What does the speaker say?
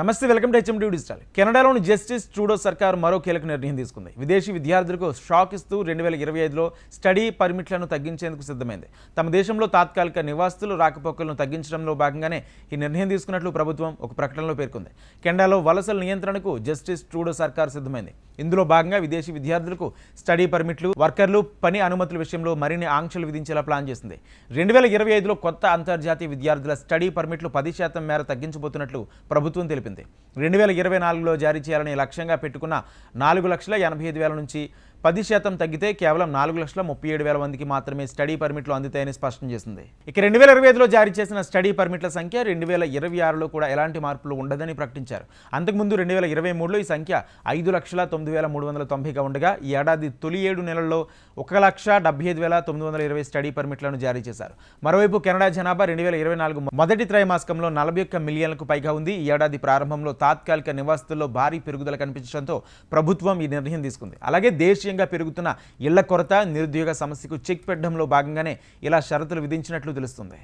నమస్తే welcome to HMD digital. కెనడాలోని Justin Trudeau సర్కార్ మరో కీలక నిర్ణయం తీసుకుంది. విదేశీ విద్యార్థులకు షాక్ ఇస్తూ రెండు వేల ఇరవై ఐదులో స్టడీ పర్మిట్లను తగ్గించేందుకు సిద్ధమైంది. తమ దేశంలో తాత్కాలిక నివాసితులు రాకపోకలను తగ్గించడంలో భాగంగానే ఈ నిర్ణయం తీసుకున్నట్లు ప్రభుత్వం ఒక ప్రకటనలో పేర్కొంది. కెనడాలో వలసల నియంత్రణకు జస్టిస్ ట్రూడో సర్కార్ సిద్ధమైంది. ఇందులో భాగంగా విదేశీ విద్యార్థులకు స్టడీ పర్మిట్లు వర్కర్లు పని అనుమతుల విషయంలో మరిన్ని ఆంక్షలు విధించేలా ప్లాన్ చేసింది. రెండు వేల ఇరవై ఐదులో కొత్త అంతర్జాతీయ విద్యార్థుల స్టడీ పర్మిట్లు పది శాతం మేర తగ్గించబోతున్నట్లు ప్రభుత్వం తెలిపింది. రెండు వేల ఇరవై నాలుగులో జారీ చేయాలని లక్ష్యంగా పెట్టుకున్న నాలుగు లక్షల ఎనభై ఐదు వేల నుంచి పది శాతం తగ్గితే కేవలం నాలుగు లక్షల ముప్పై ఏడు వేల మందికి మాత్రమే స్టడీ పర్మిట్లు అందుతాయని స్పష్టం చేసింది. ఇక రెండు వేల ఇరవై ఐదులో జారీ చేసిన స్టడీ పర్మిట్ల సంఖ్య రెండు వేల ఇరవై ఆరులో కూడా ఎలాంటి మార్పులు ఉండదని ప్రకటించారు. అంతకుముందు రెండు వేల ఇరవై మూడులో ఈ సంఖ్య ఐదు లక్షల తొమ్మిది వేల మూడు వందల తొంభైగా ఉండగా ఈ ఏడాది తొలి ఏడు నెలల్లో ఒక లక్ష డెబ్బై ఐదు వేల తొమ్మిది వందల ఇరవై స్టడీ పర్మిట్లను జారీ చేశారు. మరోవైపు కెనడా జనాభా రెండు వేల ఇరవై నాలుగు మొదటి త్రైమాసికంలో నలభై ఒక్క మిలియన్లకు పైగా ఉంది. ఈ ఏడాది ప్రారంభంలో తాత్కాలిక నివాసితుల్లో భారీ పెరుగుదల కనిపించడంతో ప్రభుత్వం ఈ నిర్ణయం తీసుకుంది. అలాగే దేశీయ దేశీయంగా పెరుగుతున్న ఇళ్ళ కొరత నిరుద్యోగ సమస్యకు చెక్ పెట్టడంలో భాగంగానే ఇలా షరతులు విధించినట్లు తెలుస్తుంది.